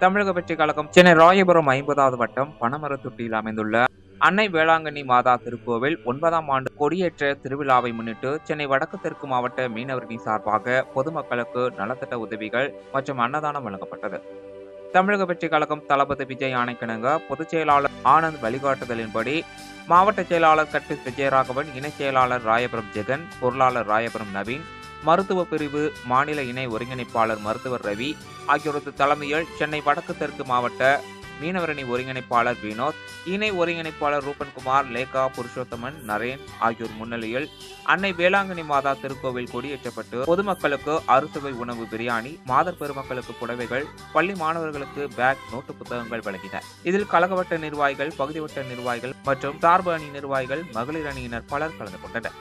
தமிழக வெற்றி கழகம் சென்னை ராயபுரம் ஐம்பதாவது வட்டம் பனமரத்துட்டியில் அமைந்துள்ள அன்னை வேளாங்கண்ணி மாதா திருக்கோவில் ஒன்பதாம் ஆண்டு கொடியேற்ற திருவிழாவை முன்னிட்டு சென்னை வடக்கு தெற்கு மாவட்ட மீனவர்களின் சார்பாக பொதுமக்களுக்கு நலத்திட்ட உதவிகள் மற்றும் அன்னதானம் வழங்கப்பட்டது. தமிழக வெற்றி கழகம் தளபதி விஜய் ஆணைக்கிணங்க பொதுச் செயலாளர் ஆனந்த் வழிகாட்டுதலின்படி மாவட்ட செயலாளர் கட்டு விஜயராகவன் இணைச் செயலாளர் ராயபுரம் ஜெகன் பொருளாளர் ராயபுரம் நவீன் மருத்துவ பிரிவு மாநில இணை ஒருங்கிணைப்பாளர் மருத்துவர் ரவி ஆகியோரது தலைமையில் சென்னை வடக்கு தெற்கு மாவட்ட மீனவரணி ஒருங்கிணைப்பாளர் வினோத் இணை ஒருங்கிணைப்பாளர் ரூபன்குமார் லேகா புருஷோத்தமன் நரேன் ஆகியோர் முன்னிலையில் அன்னை வேளாங்கண்ணி மாதா திருக்கோவில் கொடியேற்றப்பட்டு பொதுமக்களுக்கு அறுசுவை உணவு பிரியாணி மாதர் பெருமக்களுக்கு புடவைகள் பள்ளி மாணவர்களுக்கு பேக் நோட்டு புத்தகங்கள் வழங்கின. இதில் கழகவட்ட நிர்வாகிகள் பகுதிவட்ட நிர்வாகிகள் மற்றும் சார்பு அணி நிர்வாகிகள் மகளிர் அணியினர் பலர் கலந்து கொண்டனர்.